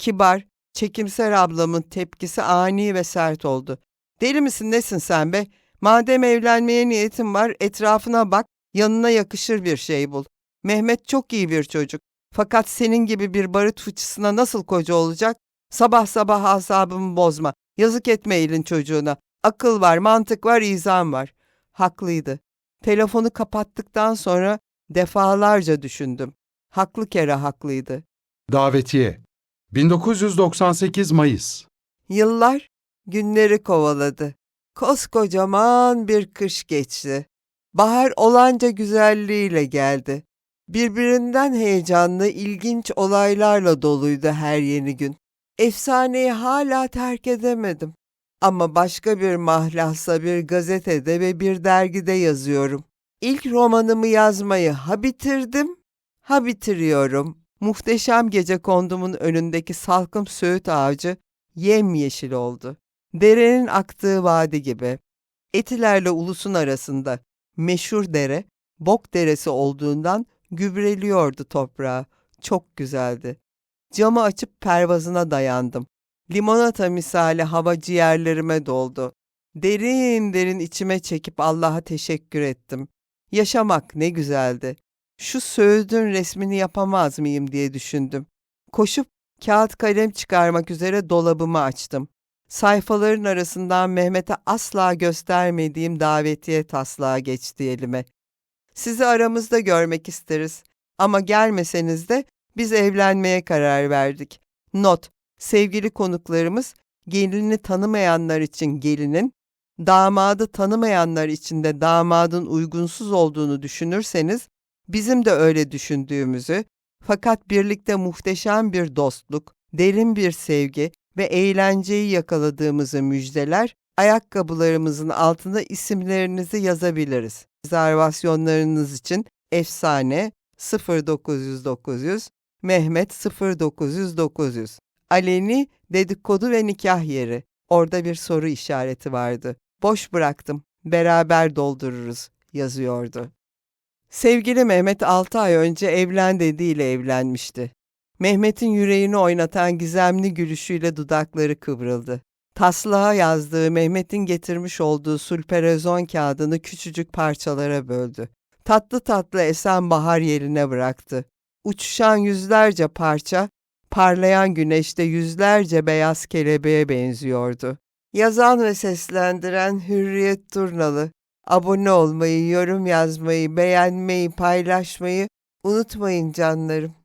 Kibar, çekimser ablamın tepkisi ani ve sert oldu. Deli misin nesin sen be? Madem evlenmeye niyetin var etrafına bak, yanına yakışır bir şey bul. Mehmet çok iyi bir çocuk. Fakat senin gibi bir barut fıçısına nasıl koca olacak? Sabah sabah asabımı bozma. Yazık etme elin çocuğuna. Akıl var, mantık var, izan var. Haklıydı. Telefonu kapattıktan sonra defalarca düşündüm. Haklı kere haklıydı. Davetiye 1998 Mayıs Yıllar günleri kovaladı. Koskocaman bir kış geçti. Bahar olanca güzelliğiyle geldi. Birbirinden heyecanlı, ilginç olaylarla doluydu her yeni gün. Efsaneyi hala terk edemedim. Ama başka bir mahlasa bir gazetede ve bir dergide yazıyorum. İlk romanımı yazmayı ha bitirdim, ha bitiriyorum. Muhteşem gece kondumun önündeki salkım söğüt ağacı yemyeşil oldu. Derenin aktığı vadi gibi. Etilerle ulusun arasında meşhur dere, bok deresi olduğundan gübreliyordu toprağı. Çok güzeldi. Camı açıp pervazına dayandım. Limonata misali hava ciğerlerime doldu. Derin derin içime çekip Allah'a teşekkür ettim. Yaşamak ne güzeldi. Şu söğüdün resmini yapamaz mıyım diye düşündüm. Koşup kağıt kalem çıkarmak üzere dolabımı açtım. Sayfaların arasından Mehmet'e asla göstermediğim davetiye taslağı geçti elime. Sizi aramızda görmek isteriz ama gelmeseniz de biz evlenmeye karar verdik. Not, sevgili konuklarımız gelini tanımayanlar için gelinin, damadı tanımayanlar için de damadın uygunsuz olduğunu düşünürseniz bizim de öyle düşündüğümüzü fakat birlikte muhteşem bir dostluk, derin bir sevgi ve eğlenceyi yakaladığımızı müjdeler, ayakkabılarımızın altına isimlerinizi yazabiliriz. Rezervasyonlarınız için efsane 09900 Mehmet 09900 Aleni dedikodu ve nikah yeri. Orada bir soru işareti vardı. Boş bıraktım. Beraber doldururuz yazıyordu. Sevgili Mehmet 6 ay önce evlen dediğiyle evlenmişti. Mehmet'in yüreğini oynatan gizemli gülüşüyle dudakları kıvrıldı. Taslağa yazdığı Mehmet'in getirmiş olduğu sulperozon kağıdını küçücük parçalara böldü. Tatlı tatlı esen bahar yerine bıraktı. Uçuşan yüzlerce parça, parlayan güneşte yüzlerce beyaz kelebeğe benziyordu. Yazan ve seslendiren Hürriyet Turnalı. Abone olmayı, yorum yazmayı, beğenmeyi, paylaşmayı unutmayın canlarım.